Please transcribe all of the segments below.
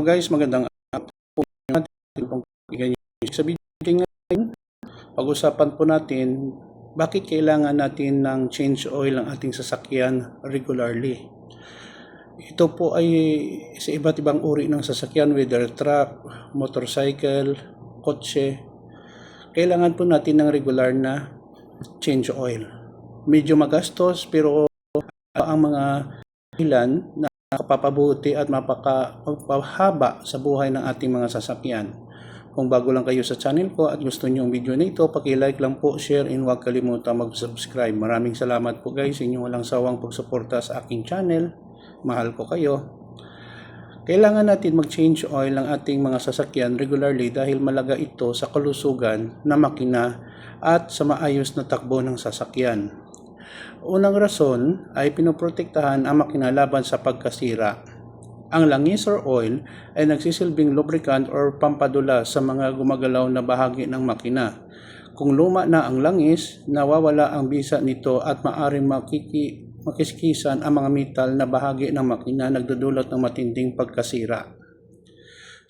guys, magandang araw po natin pong kaibigan sa video ngayon. Pag-usapan po natin bakit kailangan natin ng change oil ang ating sasakyan regularly. Ito po ay sa iba't ibang uri ng sasakyan, whether truck, motorcycle, kotse. Kailangan po natin ng regular na change oil. Medyo magastos pero ang mga ilan na makapapabuti at mapakapahaba sa buhay ng ating mga sasakyan. Kung bago lang kayo sa channel ko at gusto niyo ang video na ito, paki-like lang po, share, and huwag kalimutan mag-subscribe. Maraming salamat po guys sa inyong walang sawang pagsuporta sa aking channel. Mahal ko kayo. Kailangan natin mag-change oil ng ating mga sasakyan regularly dahil malaga ito sa kalusugan na makina at sa maayos na takbo ng sasakyan. Unang rason ay pinoprotektahan ang makina laban sa pagkasira. Ang langis or oil ay nagsisilbing lubricant or pampadula sa mga gumagalaw na bahagi ng makina. Kung luma na ang langis, nawawala ang bisa nito at maaring makiki, makiskisan ang mga metal na bahagi ng makina nagdudulot ng matinding pagkasira.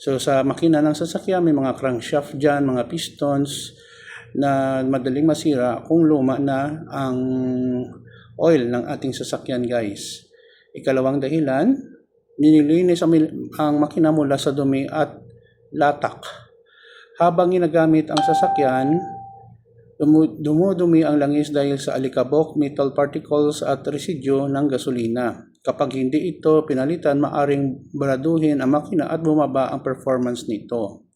So sa makina ng sasakyan, may mga crankshaft dyan, mga pistons na madaling masira kung luma na ang oil ng ating sasakyan guys. Ikalawang dahilan, nililinis ang, makina mula sa dumi at latak. Habang ginagamit ang sasakyan, dumu- dumudumi ang langis dahil sa alikabok, metal particles at residue ng gasolina. Kapag hindi ito pinalitan, maaring baraduhin ang makina at bumaba ang performance nito.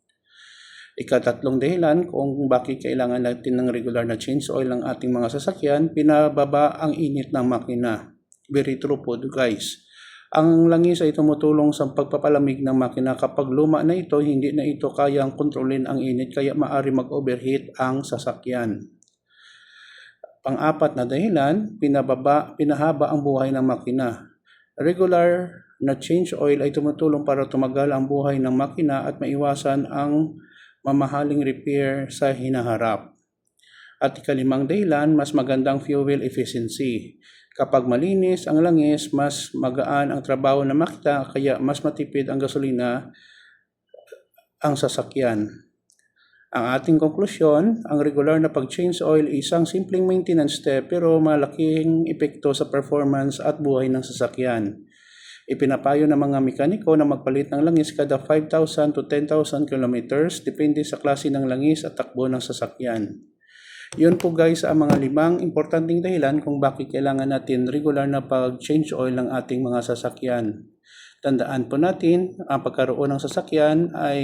Ikatatlong dahilan kung bakit kailangan natin ng regular na change oil ng ating mga sasakyan, pinababa ang init ng makina. Very true po guys. Ang langis ay tumutulong sa pagpapalamig ng makina. Kapag luma na ito, hindi na ito kayang kontrolin ang init kaya maaari mag-overheat ang sasakyan. Pang-apat na dahilan, pinababa, pinahaba ang buhay ng makina. Regular na change oil ay tumutulong para tumagal ang buhay ng makina at maiwasan ang mamahaling repair sa hinaharap. At ikalimang dahilan, mas magandang fuel efficiency. Kapag malinis ang langis, mas magaan ang trabaho ng makina kaya mas matipid ang gasolina ang sasakyan. Ang ating konklusyon, ang regular na pag-change oil ay isang simpleng maintenance step pero malaking epekto sa performance at buhay ng sasakyan. Ipinapayo ng mga mekaniko na magpalit ng langis kada 5,000 to 10,000 kilometers depende sa klase ng langis at takbo ng sasakyan. Yun po guys ang mga limang importanteng dahilan kung bakit kailangan natin regular na pag-change oil ng ating mga sasakyan. Tandaan po natin, ang pagkaroon ng sasakyan ay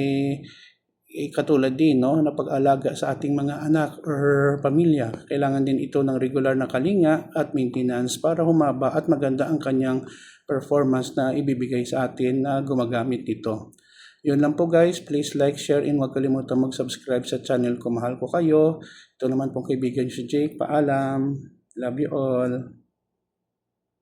eh, katulad din no, na pag-alaga sa ating mga anak or pamilya. Kailangan din ito ng regular na kalinga at maintenance para humaba at maganda ang kanyang performance na ibibigay sa atin na gumagamit nito. Yun lang po guys. Please like, share, and huwag kalimutan mag-subscribe sa channel ko. Mahal ko kayo. Ito naman pong kaibigan si Jake. Paalam. Love you all.